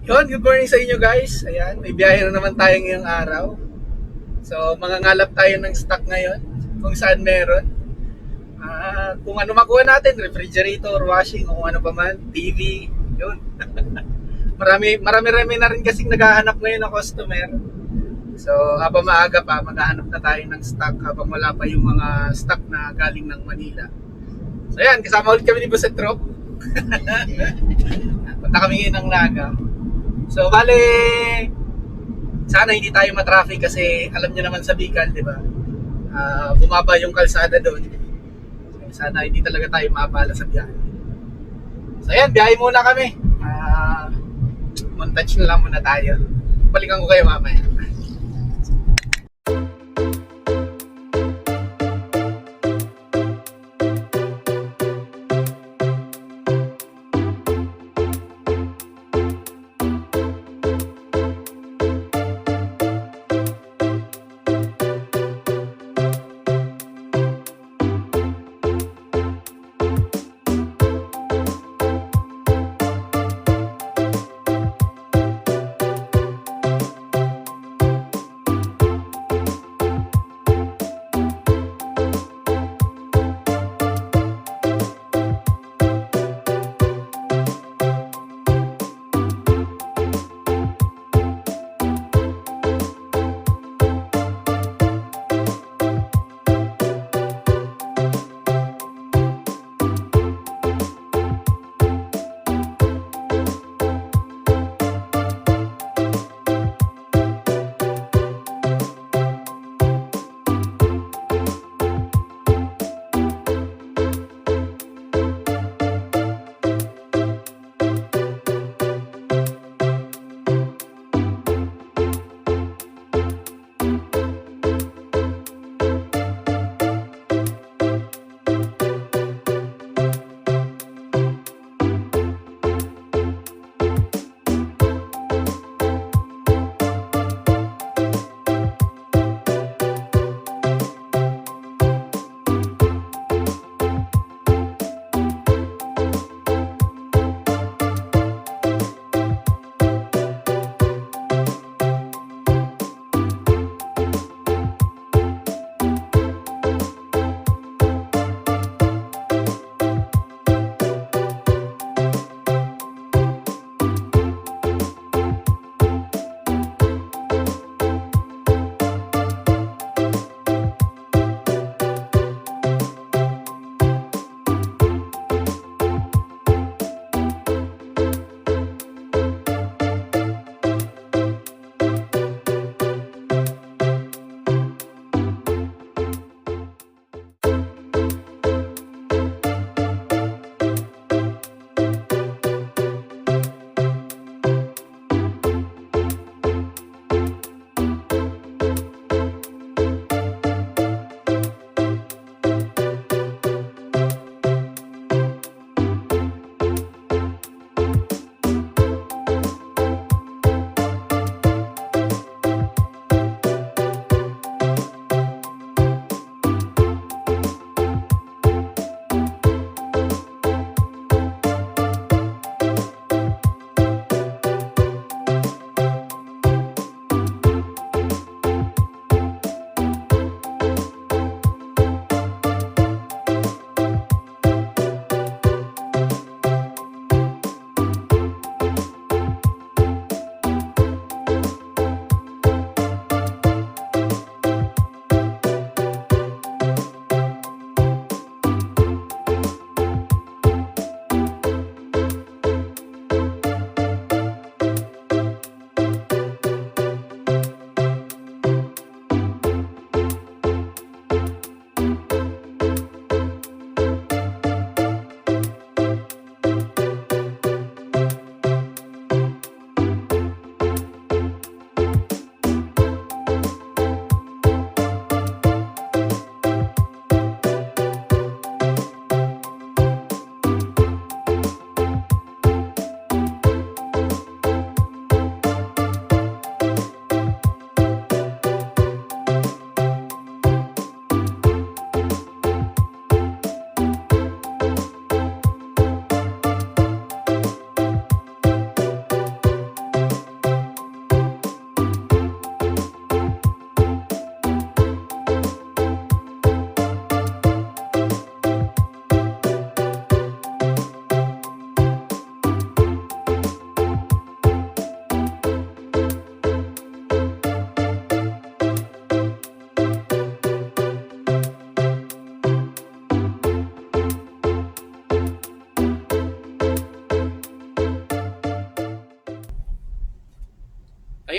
Yun, good morning sa inyo guys. Ayan, may biyahe na naman tayo ngayong araw. So, mangangalap tayo ng stock ngayon kung saan meron. Ah, kung ano makuha natin, refrigerator, washing, o kung ano pa man, TV, yun. marami, marami-rami na rin kasing naghahanap ngayon ng customer. So, habang maaga pa, maghahanap na tayo ng stock habang wala pa yung mga stock na galing ng Manila. So, ayan, kasama ulit kami ni Boss Trop. Punta kami ngayon ng Naga. So, bale, sana hindi tayo matraffic kasi alam niyo naman sa Bicol, di ba? Ah, bumaba yung kalsada doon. Sana hindi talaga tayo maabala sa biyahe. So, ayan, biyahe muna kami. Ah, montage na lang muna tayo. Balikan ko kayo mamaya.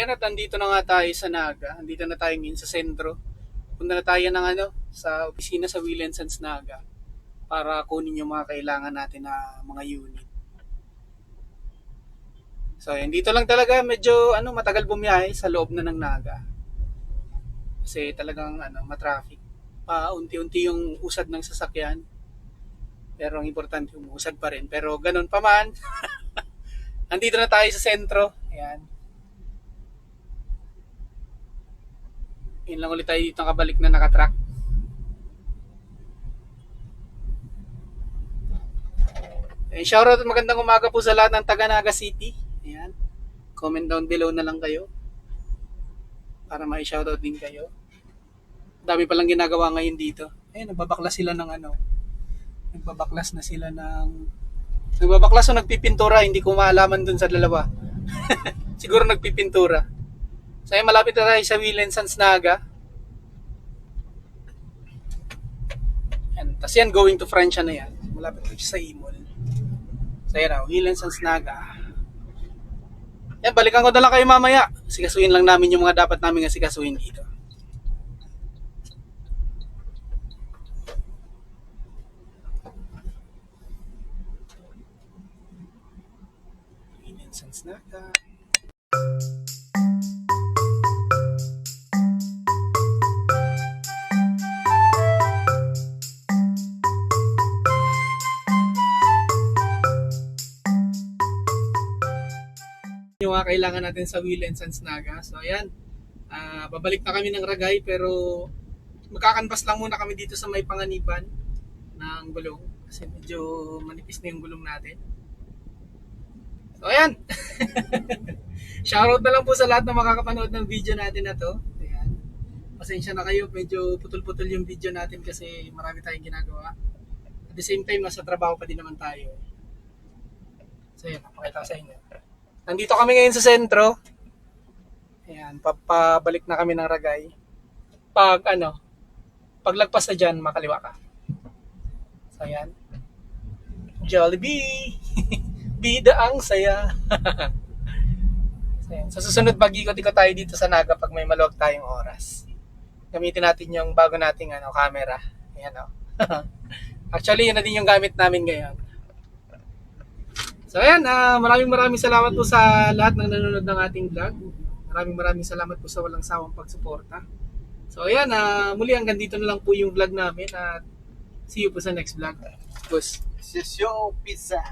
Ayan at andito na nga tayo sa Naga. Andito na tayo ngayon sa sentro. Punta na tayo ng ano, sa opisina sa Will and Naga para kunin yung mga kailangan natin na mga unit. So, ayan, dito lang talaga medyo ano, matagal bumiyahe sa loob na ng Naga. Kasi talagang ano, matraffic. Pa unti-unti yung usad ng sasakyan. Pero ang importante umusad pa rin. Pero ganun pa man. Andito na tayo sa sentro. Ayan. Yun lang ulit tayo dito nakabalik na nakatrack. Eh, shoutout at magandang umaga po sa lahat ng taga Naga City. Ayan. Comment down below na lang kayo. Para ma-shoutout din kayo. Dami palang ginagawa ngayon dito. Eh, nagbabaklas sila ng ano. Nagbabaklas na sila ng... Nagbabaklas o nagpipintura. Hindi ko maalaman dun sa dalawa. Siguro nagpipintura. So, ayun, malapit na tayo sa Sons Naga. Yan. Tapos yan, going to Francia na yan. Malapit na sa Imol. So, yan na, and Sons Naga. Yan, balikan ko na lang kayo mamaya. Sikasuhin lang namin yung mga dapat namin nga sikasuhin dito. Will and Sons Naga. Mga kailangan natin sa Will and Sons Naga. So ayan, Ah, babalik na kami ng Ragay pero magkakanbas lang muna kami dito sa may panganipan ng gulong kasi medyo manipis na yung gulong natin. So ayan. Shoutout na lang po sa lahat ng makakapanood ng video natin na to. Ayan. Pasensya na kayo, medyo putol-putol yung video natin kasi marami tayong ginagawa. At the same time, nasa trabaho pa din naman tayo. So ayan, napakita ko sa inyo. Nandito kami ngayon sa sentro. Ayan, papabalik na kami ng Ragay. Pag ano, paglagpas na dyan, makaliwa ka. So ayan. Jollibee! Bida ang saya! so, ayan. Sa susunod, pag-ikot-ikot tayo dito sa Naga pag may maluwag tayong oras. Gamitin natin yung bago nating ano, camera. Ayan o. Actually, yun na din yung gamit namin ngayon. So ayan, ah, maraming maraming salamat po sa lahat ng nanonood ng ating vlog. Maraming maraming salamat po sa walang sawang pagsuporta. So ayan, ah, muli hanggang dito na lang po yung vlog namin at see you po sa next vlog. Boss. Session Pizza.